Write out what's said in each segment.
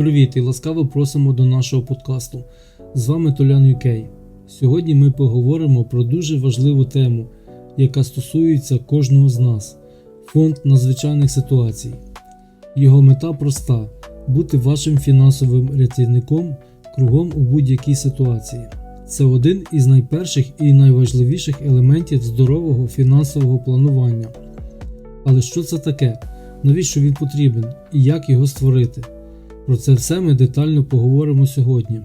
Привіт і ласкаво просимо до нашого подкасту. З вами Толян Юкей. Сьогодні ми поговоримо про дуже важливу тему, яка стосується кожного з нас фонд надзвичайних ситуацій. Його мета проста бути вашим фінансовим рятівником кругом у будь-якій ситуації. Це один із найперших і найважливіших елементів здорового фінансового планування. Але що це таке? Навіщо він потрібен і як його створити? Про це все ми детально поговоримо сьогодні.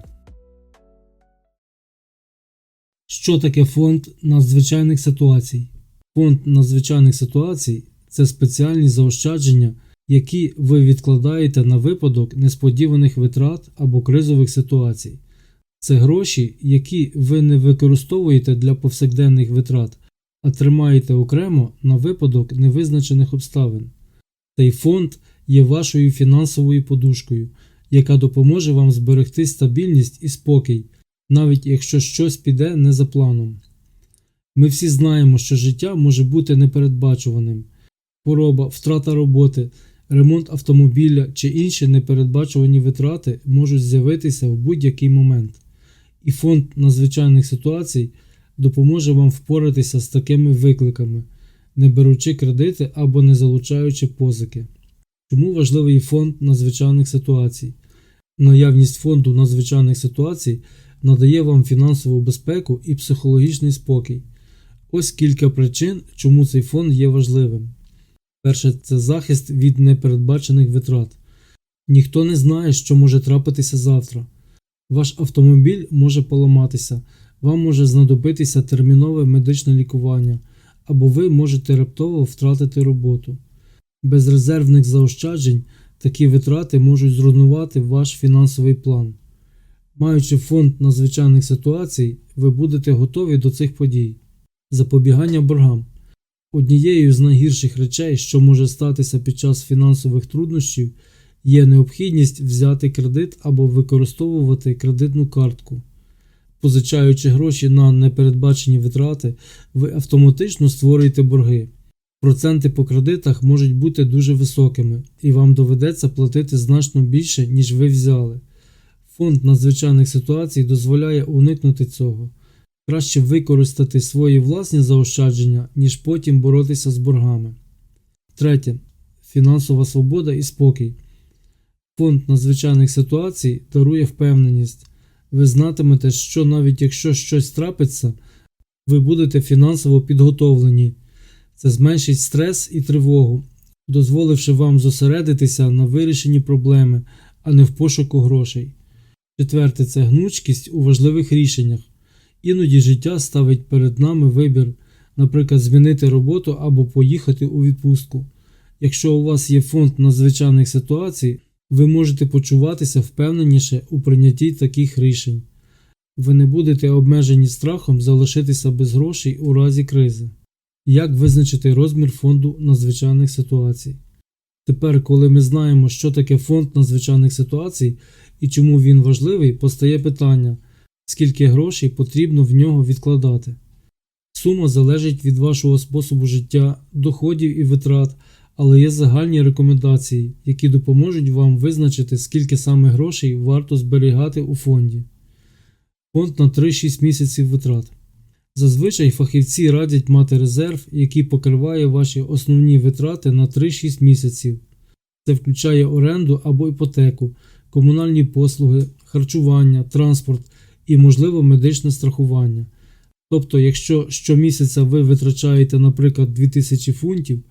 Що таке фонд надзвичайних ситуацій? Фонд надзвичайних ситуацій це спеціальні заощадження, які ви відкладаєте на випадок несподіваних витрат або кризових ситуацій. Це гроші, які ви не використовуєте для повсякденних витрат, а тримаєте окремо на випадок невизначених обставин. Цей фонд є вашою фінансовою подушкою, яка допоможе вам зберегти стабільність і спокій, навіть якщо щось піде не за планом. Ми всі знаємо, що життя може бути непередбачуваним. Хвороба, втрата роботи, ремонт автомобіля чи інші непередбачувані витрати можуть з'явитися в будь-який момент, і фонд надзвичайних ситуацій допоможе вам впоратися з такими викликами, не беручи кредити або не залучаючи позики. Чому важливий фонд надзвичайних ситуацій? Наявність фонду надзвичайних ситуацій надає вам фінансову безпеку і психологічний спокій. Ось кілька причин, чому цей фонд є важливим. Перше, це захист від непередбачених витрат. Ніхто не знає, що може трапитися завтра. Ваш автомобіль може поламатися, вам може знадобитися термінове медичне лікування, або ви можете раптово втратити роботу. Без резервних заощаджень такі витрати можуть зруйнувати ваш фінансовий план. Маючи фонд надзвичайних ситуацій, ви будете готові до цих подій. Запобігання боргам. Однією з найгірших речей, що може статися під час фінансових труднощів, є необхідність взяти кредит або використовувати кредитну картку. Позичаючи гроші на непередбачені витрати, ви автоматично створюєте борги. Проценти по кредитах можуть бути дуже високими, і вам доведеться платити значно більше, ніж ви взяли. Фонд надзвичайних ситуацій дозволяє уникнути цього. Краще використати свої власні заощадження, ніж потім боротися з боргами. Третє. Фінансова свобода і спокій. Фонд надзвичайних ситуацій дарує впевненість. Ви знатимете, що навіть якщо щось трапиться, ви будете фінансово підготовлені. Це зменшить стрес і тривогу, дозволивши вам зосередитися на вирішенні проблеми, а не в пошуку грошей. Четверте це гнучкість у важливих рішеннях. Іноді життя ставить перед нами вибір, наприклад, змінити роботу або поїхати у відпустку. Якщо у вас є фонд надзвичайних ситуацій, ви можете почуватися впевненіше у прийнятті таких рішень. Ви не будете обмежені страхом залишитися без грошей у разі кризи. Як визначити розмір фонду надзвичайних ситуацій? Тепер, коли ми знаємо, що таке фонд надзвичайних ситуацій і чому він важливий, постає питання, скільки грошей потрібно в нього відкладати. Сума залежить від вашого способу життя, доходів і витрат, але є загальні рекомендації, які допоможуть вам визначити, скільки саме грошей варто зберігати у фонді. Фонд на 3-6 місяців витрат. Зазвичай фахівці радять мати резерв, який покриває ваші основні витрати на 3-6 місяців. Це включає оренду або іпотеку, комунальні послуги, харчування, транспорт і, можливо, медичне страхування. Тобто, якщо щомісяця ви витрачаєте, наприклад, 2000 фунтів,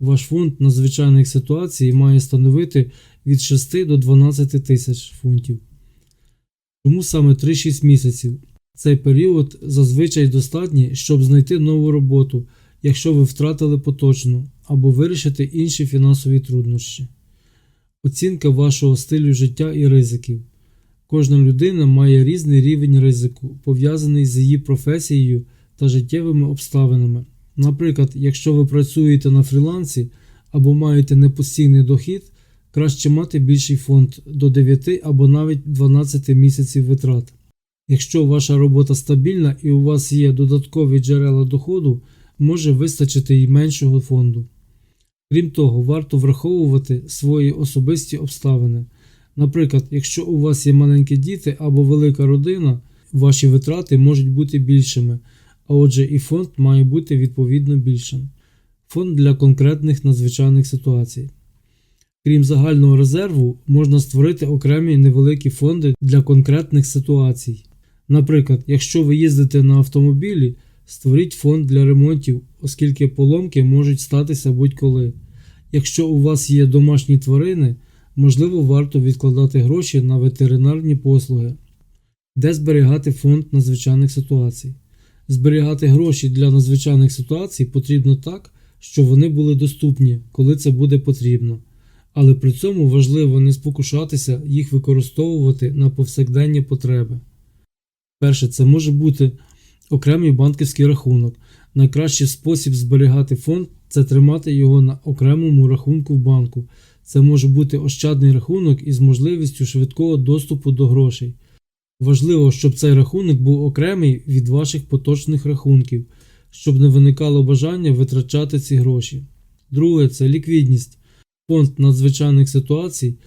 ваш фонд надзвичайних ситуацій має становити від 6 до 12 тисяч фунтів. Тому саме 3-6 місяців. Цей період зазвичай достатній, щоб знайти нову роботу, якщо ви втратили поточну, або вирішити інші фінансові труднощі. Оцінка вашого стилю життя і ризиків. Кожна людина має різний рівень ризику, пов'язаний з її професією та життєвими обставинами. Наприклад, якщо ви працюєте на фрілансі або маєте непостійний дохід, краще мати більший фонд до 9 або навіть 12 місяців витрат. Якщо ваша робота стабільна і у вас є додаткові джерела доходу, може вистачити й меншого фонду. Крім того, варто враховувати свої особисті обставини. Наприклад, якщо у вас є маленькі діти або велика родина, ваші витрати можуть бути більшими, а отже і фонд має бути відповідно більшим. Фонд для конкретних надзвичайних ситуацій. Крім загального резерву, можна створити окремі невеликі фонди для конкретних ситуацій. Наприклад, якщо ви їздите на автомобілі, створіть фонд для ремонтів, оскільки поломки можуть статися будь-коли. Якщо у вас є домашні тварини, можливо варто відкладати гроші на ветеринарні послуги. Де зберігати фонд надзвичайних ситуацій? Зберігати гроші для надзвичайних ситуацій потрібно так, щоб вони були доступні, коли це буде потрібно. Але при цьому важливо не спокушатися їх використовувати на повсякденні потреби. Перше, це може бути окремий банківський рахунок. Найкращий спосіб зберігати фонд це тримати його на окремому рахунку в банку. Це може бути ощадний рахунок із можливістю швидкого доступу до грошей. Важливо, щоб цей рахунок був окремий від ваших поточних рахунків, щоб не виникало бажання витрачати ці гроші. Друге це ліквідність. Фонд надзвичайних ситуацій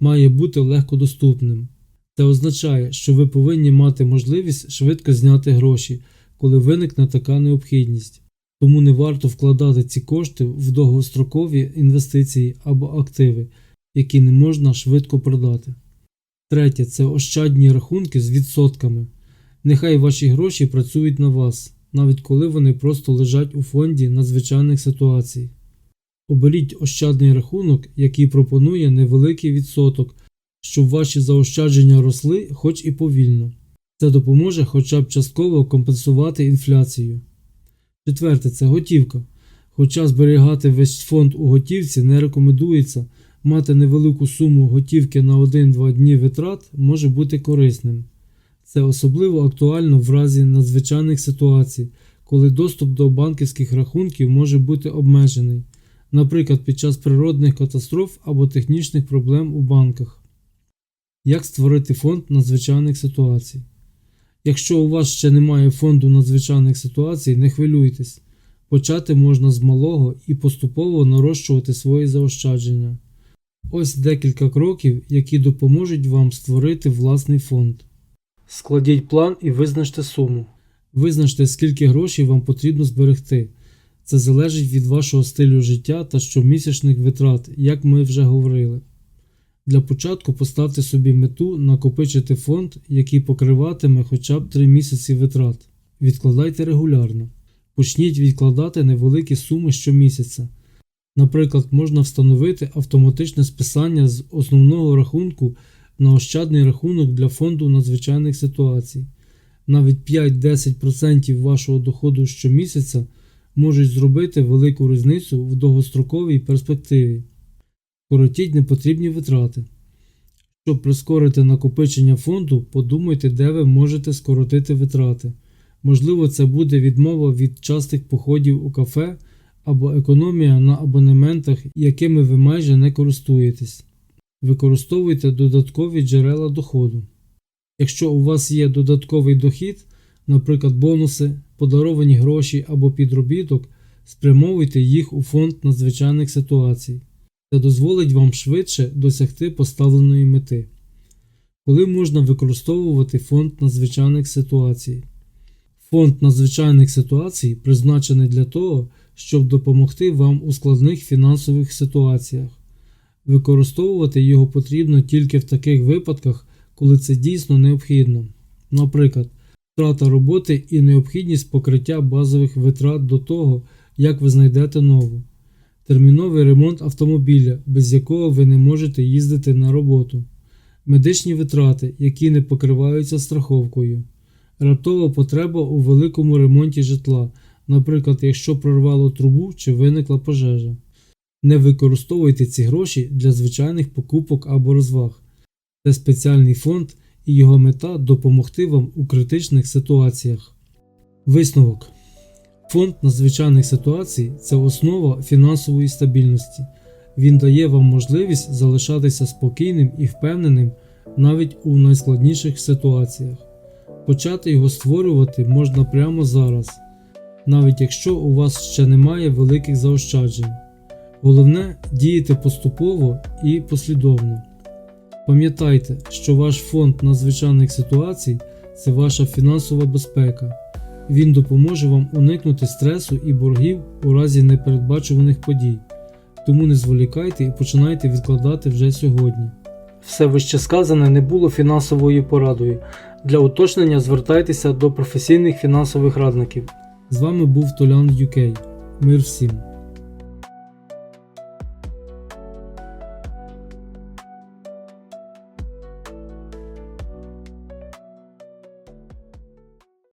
має бути легкодоступним. Це означає, що ви повинні мати можливість швидко зняти гроші, коли виникне така необхідність. Тому не варто вкладати ці кошти в довгострокові інвестиції або активи, які не можна швидко продати. Третє це ощадні рахунки з відсотками. Нехай ваші гроші працюють на вас, навіть коли вони просто лежать у фонді надзвичайних ситуацій. Оберіть ощадний рахунок, який пропонує невеликий відсоток, щоб ваші заощадження росли хоч і повільно. Це допоможе хоча б частково компенсувати інфляцію. Четверте це готівка. Хоча зберігати весь фонд у готівці не рекомендується, мати невелику суму готівки на 1-2 дні витрат може бути корисним. Це особливо актуально в разі надзвичайних ситуацій, коли доступ до банківських рахунків може бути обмежений, наприклад, під час природних катастроф або технічних проблем у банках. Як створити фонд надзвичайних ситуацій? Якщо у вас ще немає фонду надзвичайних ситуацій, не хвилюйтесь. Почати можна з малого і поступово нарощувати свої заощадження. Ось декілька кроків, які допоможуть вам створити власний фонд. Складіть план і визначте суму. Визначте, скільки грошей вам потрібно зберегти. Це залежить від вашого стилю життя та щомісячних витрат, як ми вже говорили. Для початку поставте собі мету накопичити фонд, який покриватиме хоча б 3 місяці витрат. Відкладайте регулярно. Почніть відкладати невеликі суми щомісяця. Наприклад, можна встановити автоматичне списання з основного рахунку на ощадний рахунок для фонду надзвичайних ситуацій. Навіть 5-10% вашого доходу щомісяця можуть зробити велику різницю в довгостроковій перспективі. Коротіть непотрібні витрати. Щоб прискорити накопичення фонду, подумайте, де ви можете скоротити витрати. Можливо, це буде відмова від частих походів у кафе або економія на абонементах, якими ви майже не користуєтесь. Використовуйте додаткові джерела доходу. Якщо у вас є додатковий дохід, наприклад, бонуси, подаровані гроші або підробіток, спрямовуйте їх у фонд надзвичайних ситуацій. Це дозволить вам швидше досягти поставленої мети. Коли можна використовувати фонд надзвичайних ситуацій? Фонд надзвичайних ситуацій призначений для того, щоб допомогти вам у складних фінансових ситуаціях. Використовувати його потрібно тільки в таких випадках, коли це дійсно необхідно. Наприклад, втрата роботи і необхідність покриття базових витрат до того, як ви знайдете нову, терміновий ремонт автомобіля, без якого ви не можете їздити на роботу, медичні витрати, які не покриваються страховкою, раптова потреба у великому ремонті житла, наприклад, якщо прорвало трубу чи виникла пожежа. Не використовуйте ці гроші для звичайних покупок або розваг. Це спеціальний фонд і його мета допомогти вам у критичних ситуаціях. Висновок. Фонд надзвичайних ситуацій це основа фінансової стабільності. Він дає вам можливість залишатися спокійним і впевненим навіть у найскладніших ситуаціях. Почати його створювати можна прямо зараз, навіть якщо у вас ще немає великих заощаджень. Головне діяти поступово і послідовно. Пам'ятайте, що ваш фонд надзвичайних ситуацій це ваша фінансова безпека. Він допоможе вам уникнути стресу і боргів у разі непередбачуваних подій. Тому не зволікайте і починайте відкладати вже сьогодні. Все вище сказане не було фінансовою порадою. Для уточнення звертайтеся до професійних фінансових радників. З вами був Толян UK. Мир всім!